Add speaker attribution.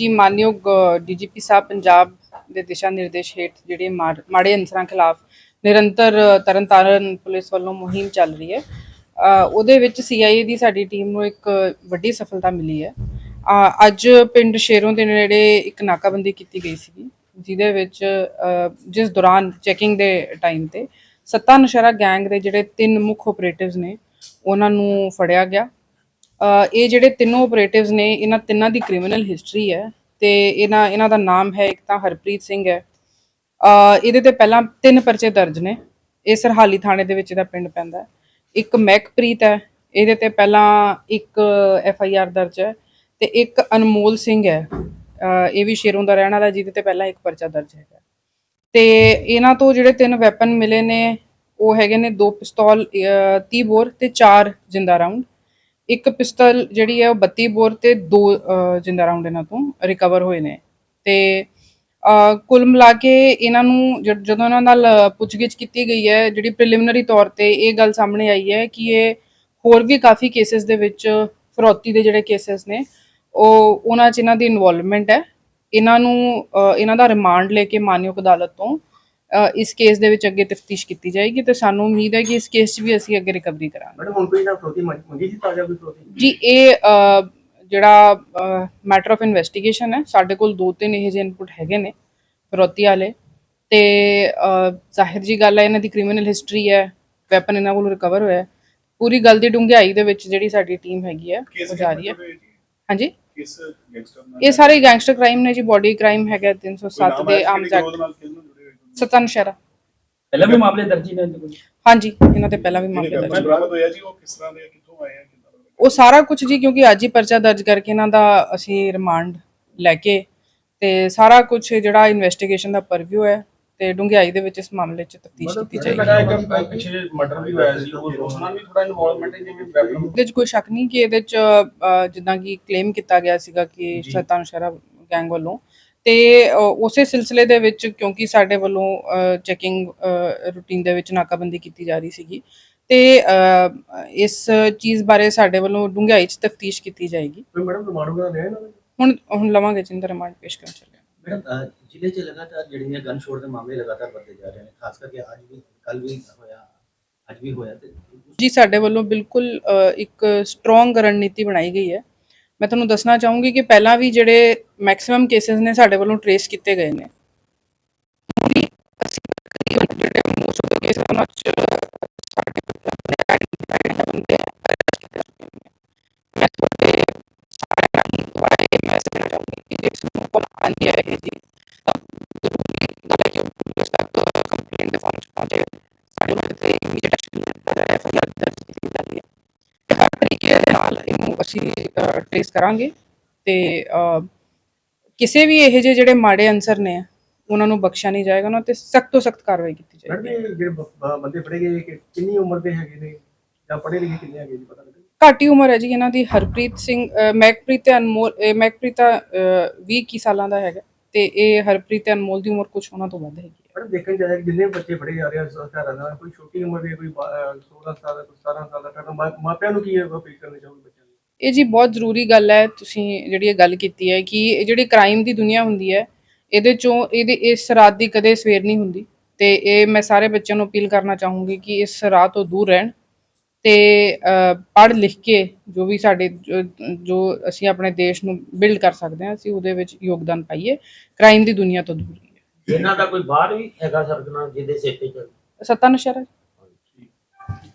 Speaker 1: ਜੀ, ਮਾਨਯੋਗ ਡੀਜੀਪੀ ਸਾਹਿਬ ਪੰਜਾਬ ਦੇ ਦਿਸ਼ਾ ਨਿਰਦੇਸ਼ ਹੇਠ ਜਿਹੜੇ ਮਾੜ- ਮਾੜੇ ਅਨਸਰਾਂ ਖਿਲਾਫ ਨਿਰੰਤਰ ਤਰਨਤਾਰਨ ਪੁਲਿਸ ਵੱਲੋਂ ਮੁਹਿੰਮ ਚੱਲ ਰਹੀ ਹੈ। ਉਹਦੇ ਵਿੱਚ ਸੀਆਈਏ ਦੀ ਸਾਡੀ ਟੀਮ ਨੂੰ ਇੱਕ ਵੱਡੀ ਸਫਲਤਾ ਮਿਲੀ ਹੈ। ਅੱਜ ਪਿੰਡ ਸ਼ੇਰੋਂ ਦੇ ਨੇੜੇ ਇੱਕ ਨਾਕਾਬੰਦੀ ਕੀਤੀ ਗਈ ਸੀਗੀ, ਜਿਹਦੇ ਵਿੱਚ ਜਿਸ ਦੌਰਾਨ ਚੈਕਿੰਗ ਦੇ ਟਾਈਮ ਤੇ ਸੱਤਾ ਨਸ਼ਰਾ ਗੈਂਗ ਦੇ ਜਿਹੜੇ ਤਿੰਨ ਮੁੱਖ ਆਪਰੇਟਿਵਸ ਨੇ, ਉਹਨਾਂ ਨੂੰ ਫੜਿਆ ਗਿਆ। ਇਹ ਜਿਹੜੇ ਤਿੰਨੋਂ ਆਪਰੇਟਿਵਸ ਨੇ ਇਹਨਾਂ ਤਿੰਨਾਂ ਦੀ ਕ੍ਰਿਮੀਨਲ ਹਿਸਟਰੀ ਹੈ ਤੇ ਇਹਨਾਂ ਇਹਨਾਂ ਦਾ ਨਾਮ ਹੈ ਇੱਕ ਤਾਂ ਹਰਪ੍ਰੀਤ ਸਿੰਘ ਹੈ। ਇਹਦੇ ਤੇ ਪਹਿਲਾਂ ਤਿੰਨ ਪਰਚੇ ਦਰਜ ਨੇ। ਇਹ ਸਰਹਾਲੀ ਥਾਣੇ ਦੇ ਵਿੱਚ ਇਹਦਾ ਪਿੰਡ ਪੈਂਦਾ ਇੱਕ ਮਹਿਕਪ੍ਰੀਤ ਹੈ ਇਹਦੇ ਤੇ ਪਹਿਲਾਂ ਇੱਕ ਐਫ ਆਈ ਆਰ ਦਰਜ ਹੈ ਤੇ ਇੱਕ ਅਨਮੋਲ ਸਿੰਘ ਹੈ। ਇਹ ਵੀ ਸ਼ੇਰੋਂ ਦਾ ਰਹਿਣ ਵਾਲਾ ਜਿਹਦੇ ਤੇ ਪਹਿਲਾਂ ਇੱਕ ਪਰਚਾ ਦਰਜ ਹੈਗਾ ਤੇ ਇਹਨਾਂ ਤੋਂ ਜਿਹੜੇ ਤਿੰਨ ਵੈਪਨ ਮਿਲੇ ਨੇ ਉਹ ਹੈਗੇ ਨੇ ਦੋ ਪਿਸਤੌਲ ਅ, 30 ਬੋਰ ਤੇ ਚਾਰ ਜਿੰਦਾ ਰਾਉਂਡ ਇੱਕ ਪਿਸਤਲ ਜਿਹੜੀ ਹੈ ਉਹ 32 ਬੋਰ ਤੇ ਦੋ ਜਿੰਦਾ ਰਾਉਂਡ ਇਹਨਾਂ ਤੋਂ ਰਿਕਵਰ ਹੋਏ ਨੇ। ਤੇ ਕੁੱਲ ਮਿਲਾ ਕੇ ਇਹਨਾਂ ਨੂੰ ਜਦ- ਜਦੋਂ ਇਹਨਾਂ ਨਾਲ ਪੁੱਛਗਿੱਛ ਕੀਤੀ ਗਈ ਹੈ, ਜਿਹੜੀ ਪ੍ਰੀਲਿਮਿਨਰੀ ਤੌਰ ਤੇ ਇਹ ਗੱਲ ਸਾਹਮਣੇ ਆਈ ਹੈ ਕਿ ਇਹ ਹੋਰ ਵੀ ਕਾਫੀ ਕੇਸਸ ਦੇ ਵਿੱਚ ਫਰੋਤੀ ਦੇ ਜਿਹੜੇ ਕੇਸਸ ਨੇ, ਉਹ ਉਹਨਾਂ 'ਚ ਇਹਨਾਂ ਦੀ ਇਨਵੋਲਵਮੈਂਟ ਹੈ। ਇਹਨਾਂ ਨੂੰ ਇਹਨਾਂ ਦਾ ਰਿਮਾਂਡ ਲੈ ਕੇ ਮਾਨਯੋਗ ਅਦਾਲਤ ਤੋਂ ਇਸ ਕੇਸ ਦੇ ਵਿੱਚ ਅੱਗੇ ਤਫਤੀਸ਼ ਕੀਤੀ ਜਾਏਗੀ ਤੇ ਸਾਨੂੰ ਉਮੀਦ ਹੈ ਕਿ ਇਸ ਕੇਸ 'ਚ ਵੀ ਅਸੀਂ ਅੱਗੇ ਰਿਕਵਰੀ ਕਰਾਂਗੇ।
Speaker 2: ਮੈਡਮ ਹੁਣ ਕੋਈ ਨਾ ਫਰੋਤੀ ਮੰਗ- ਸੀ ਤਾਜ਼ਾ ਕੋਈ ਫਰੋਤੀ?
Speaker 1: ਜੀ ਇਹ ਜਿਹੜਾ ਮੈਟਰ ਆਫ ਇਨਵੈਸਟੀਗੇਸ਼ਨ ਹੈ ਸਾਡੇ ਕੋਲ ਦੋ ਤਿੰਨ ਇਹੋ ਜਿਹੇ ਇਨਪੁਟ ਹੈਗੇ ਨੇ ਫਿਰੌਤੀ ਵਾਲੇ। ਤੇ ਜ਼ਾਹਿਰ ਜੀ ਗੱਲ ਹੈ ਇਹਨਾਂ ਦੀ ਕ੍ਰਿਮੀਨਲ ਹਿਸਟਰੀ ਹੈ ਵੈਪਨ ਇਹਨਾਂ ਕੋਲ ਰਿਕਵਰ ਹੋਇਆ ਹੈ। ਪੂਰੀ ਗੱਲ ਦੀ ਡੂੰਘਾਈ ਦੇ ਵਿੱਚ ਜਿਹੜੀ ਸਾਡੀ ਟੀਮ ਹੈਗੀ ਹੈ ਉਹ ਜਾ ਰਹੀ ਹੈ। ਹਾਂਜੀ? ਇਹ ਸਾਰੇ ਗੈਂਗਸਟਰ ਕ੍ਰਾਈਮ ਨੇ ਜੀ ਬਾਡੀ ਕ੍ਰਾਈਮ ਹੈਗਾ 307 ਦੇ ਆਮ ਜੈਕਟ ਸਤਨ ਸ਼ਹਿਰਾ।
Speaker 3: ਪਹਿਲਾਂ ਵੀ ਮਾਮਲੇ ਦਰਜ ਨੇ ਇਹਦੇ ਕੋਲ?
Speaker 1: ਹਾਂਜੀ ਇਹਨਾਂ ਤੇ ਪਹਿਲਾਂ ਵੀ ਮਾਮਲੇ ਦਰਜ
Speaker 4: ਬਰਾਮਦ ਹੋਇਆ ਜੀ? ਉਹ ਕਿਸ ਤਰ੍ਹਾਂ ਦੇ ਆ, ਕਿੱਥੋਂ ਆਏ ਆ? ਕਿੱਦਾਂ ਦਾ
Speaker 1: ਉਹ ਸਾਰਾ ਕੁਝ ਜੀ ਕਿਉਂਕਿ ਅੱਜ ਹੀ ਪਰਚਾ ਦਰਜ ਕਰਕੇ ਇਹਨਾਂ ਦਾ ਅਸੀਂ ਰਿਮਾਂਡ ਲੈ ਕੇ ਤੇ ਸਾਰਾ ਕੁਝ ਜਿਹੜਾ ਇਨਵੈਸਟੀਗੇਸ਼ਨ ਦਾ ਪਰਵਿਊ ਹੈ ਤੇ ਡੂੰਘਾਈ ਦੇ ਵਿੱਚ ਇਸ ਮਾਮਲੇ 'ਚ ਤਫਤੀਸ਼ ਕੀਤੀ ਜਾਏਗੀ।
Speaker 3: ਲਗਾਇਆ ਕਿ ਪਿੱਛੇ ਮਰਡਰ ਵੀ ਹੋਇਆ ਸੀ ਉਹ ਉਸ ਨਾਲ ਵੀ ਥੋੜਾ ਇਨਵੋਲਵਮੈਂਟ ਹੈ ਜਿਵੇਂ ਵੈਪਨ
Speaker 1: ਇਹਦੇ 'ਚ ਕੋਈ ਸ਼ੱਕ ਨਹੀਂ ਕਿ ਇਹਦੇ 'ਚ ਅ, ਜਿੱਦਾਂ ਕਿ ਕਲੇਮ ਕੀਤਾ ਗਿਆ ਸੀਗਾ ਕਿ। ਸ਼ੈਤਾਨ ਸ਼ਰਾ ਗੈਂਗ ਵੱਲੋਂ। ਤੇ ਉਸੇ ਸਿਲਸਿਲੇ ਦੇ ਵਿੱਚ ਕਿਉਂਕਿ ਸਾਡੇ ਵੱਲੋਂ ਚੈਕਿੰਗ ਰੂਟੀਨ ਦੇ ਵਿੱਚ ਨਾਕਾਬੰਦੀ ਕੀਤੀ ਜਾ ਰਹੀ ਸੀਗੀ ਤੇ ਇਸ ਚੀਜ਼ ਬਾਰੇ ਸਾਡੇ ਵੱਲੋਂ ਡੂੰਘਾਈ 'ਚ ਤਫਤੀਸ਼ ਕੀਤੀ ਜਾਏਗੀ।
Speaker 2: ਕੋਈ ਮੈਡਮ ਰਿਮਾਂਡ ਵਗੈਰਾ ਲਿਆ ਇਹਨਾਂ ਨੇ?
Speaker 1: ਹੁਣ ਹੁਣ ਲਵਾਂਗੇ ਜਿੰਦਰ ਰਿਮਾਂਡ ਪੇਸ਼ ਕਰਨ ਚੱਲੇ।
Speaker 5: ਮੈਡਮ ਜ਼ਿਲ੍ਹੇ 'ਚ ਲਗਾਤਾਰ ਜਿਹੜੀਆਂ ਗਨ ਸ਼ੋਟ ਦੇ ਮਾਮਲੇ ਲਗਾਤਾਰ ਵੱਧਦੇ ਜਾ ਰਹੇ ਨੇ ਖਾਸ ਕਰਕੇ ਅੱਜ ਵੀ ਕੱਲ ਵੀ ਹੋਇਆ ਅੱਜ ਵੀ ਹੋਇਆ
Speaker 1: ਜੀ ਸਾਡੇ ਵੱਲੋਂ ਬਿਲਕੁਲ ਇੱਕ ਸਟਰੋਂਗ ਰਣਨੀਤੀ ਬਣਾਈ ਗਈ ਹੈ। ਮੈਂ ਤੁਹਾਨੂੰ ਦੱਸਣਾ ਚਾਹੂੰਗੀ ਕਿ ਪਹਿਲਾਂ ਵੀ ਜਿਹੜੇ ਮੈਕਸਿਮਮ ਕੇसेस ਨੇ ਸਾਡੇ ਵੱਲੋਂ ਟਰੇਸ ਕੀਤੇ ਗਏ ਨੇ। ਪੂਰੀ ਅਸੀਂ ਤਕਰੀਬਨ ਜਿਹੜੇ ਮੋਸਟ ਆਫ ਕੇਸ ਉਹਨਾਂ ਸਾਡੇ ਆਪਣੇ ਆਈਡੈਂਟੀਫਾਈਡ ਬੰਦੇ arrest ਕੀਤੇ ਚੁੱਕੇ ਨੇ ਮੈਂ ਤੁਹਾਡੇ ਸਾਰੇ ਨਾਲ ਦੁਬਾਰਾ ਇਹ ਮੈਸੇਜ ਦੇਣਾ ਚਾਹੂੰਗੀ ਕਿ ਜੇ ਸਾਨੂੰ ਕੋਲ ਆਉਂਦੀ ਹੈ ਇਹ ਜੀ ਜ਼ਰੂਰੀ ਗੱਲ ਹੈ ਕਿ ਪੁਲਿਸ ਤੱਕ ਕੰਪਲੇਂਟ ਦੇ ਫਾਰਮ ਚ ਪਹੁੰਚੇ। ਸਾਡੇ ਵੱਲ ਤੇ ਇਮੀਡੀਏਟ ਐਕਸ਼ਨ ਲਿਆ ਹੈ ਫਰਿਆਦ ਦਰਜ ਕੀਤੀ ਜਾ ਰਹੀ ਹੈ ਹਰ ਤਰੀਕੇ ਦੇ ਨਾਲ ਇਹਨੂੰ ਅਸੀਂ ਟ੍ਰੇਸ ਕਰਾਂਗੇ ਤੇ ਕਿਸੇ ਵੀ ਇਹੋ ਜਿਹੇ ਜਿਹੜੇ ਮਾੜੇ ਅਨਸਰ ਨੇ ਉਹਨਾਂ ਨੂੰ ਬਖਸ਼ਿਆ ਨਹੀਂ ਜਾਏਗਾ ਉਹਨਾਂ ਤੇ ਸਖਤ ਤੋਂ ਸਖਤ ਕਾਰਵਾਈ ਕੀਤੀ ਜਾਏਗੀ।
Speaker 2: ਜਿਹੜੇ ਬੰਦੇ ਫੜੇ ਗਏ ਕਿ ਕਿੰਨੀ ਉਮਰ ਦੇ ਹੈਗੇ ਨੇ? ਜਾਂ ਪੜ੍ਹੇ ਲਿਖੇ ਕਿੰਨੇ ਹੈਗੇ ਜੀ ਪਤਾ ਲੱਗਾ?
Speaker 1: ਘੱਟ ਉਮਰ ਹੈ ਜੀ ਇਹਨਾਂ ਦੀ ਹਰਪ੍ਰੀਤ ਸਿੰਘ ਅਹ, ਮਹਿਕਪ੍ਰੀਤ ਤੇ ਅਨਮੋਲ ਇਹ ਮਹਿਕਪ੍ਰੀਤ ਤਾਂ, ਅਹ, 20 ਕੀ ਸਾਲਾਂ ਦਾ ਹੈਗਾ ਤੇ ਇਹ ਹਰਪ੍ਰੀਤ ਤੇ ਅਨਮੋਲ ਦੀ ਉਮਰ ਕੁਝ ਉਹਨਾਂ ਤੋਂ ਵੱਧ ਹੈਗੀ
Speaker 2: ਮੈਡਮ ਦੇਖਣ ਜਾਇਆ ਕਿ ਜਿੰਨੇ ਬੱਚੇ ਫੜੇ ਜਾ ਰਹੇ ਆ ਸਰਕਾਰਾਂ ਨਾਲ ਕੋਈ ਛੋਟੀ ਉਮਰ ਦੇ ਕੋਈ ਬਾ- ਅਹ 16 ਸਾਲ ਦਾ ਕੋਈ 17 ਸਾਲ ਦਾ ਕਰਨ ਮਾਪਿਆਂ ਨੂੰ ਕੀ ਅਪੀਲ ਕਰਨੀ ਚਾਹੋਗੇ ਬੱਚਿਆਂ
Speaker 1: ਇਹ ਜੀ ਬਹੁਤ ਜ਼ਰੂਰੀ ਗੱਲ ਹੈ ਤੁਸੀਂ ਜਿਹੜੀ ਇਹ ਗੱਲ ਕੀਤੀ ਹੈ ਕਿ ਇਹ ਜਿਹੜੀ ਕ੍ਰਾਈਮ ਦੀ ਦੁਨੀਆ ਹੁੰਦੀ ਹੈ ਇਹਦੇ ਚੋਂ ਇਹਦੇ ਇਸ ਰਾਤ ਦੀ ਕਦੇ ਸਵੇਰ ਨਹੀਂ ਹੁੰਦੀ। ਤੇ ਇਹ ਮੈਂ ਸਾਰੇ ਬੱਚਿਆਂ ਨੂੰ ਅਪੀਲ ਕਰਨਾ ਚਾਹੂੰਗੀ ਕਿ ਇਸ ਰਾਤ ਤੋਂ ਦੂਰ ਰਹਿਣ ਤੇ ਪੜ੍ਹ ਲਿਖ ਕੇ ਜੋ ਵੀ ਸਾਡੇ ਜੋ- ਅਸੀਂ ਆਪਣੇ ਦੇਸ਼ ਨੂੰ ਬਿਲਡ ਕਰ ਸਕਦੇ ਹਾਂ ਅਸੀਂ ਉਹਦੇ ਵਿੱਚ ਯੋਗਦਾਨ ਪਾਈਏ। ਕ੍ਰਾਈਮ ਦੀ ਦੁਨੀਆ ਤੋਂ ਦੂਰ ਰਹੀਏ।
Speaker 6: ਇਹਨਾਂ ਦਾ ਕੋਈ ਬਾਹਰ ਵੀ ਹੈਗਾ ਸਰਗਨਾ ਜਿਹਦੇ ਸਿਰ ਤੇ ਚੱਲ।
Speaker 1: ਸੱਤਾ ਨਸ਼ਰਾ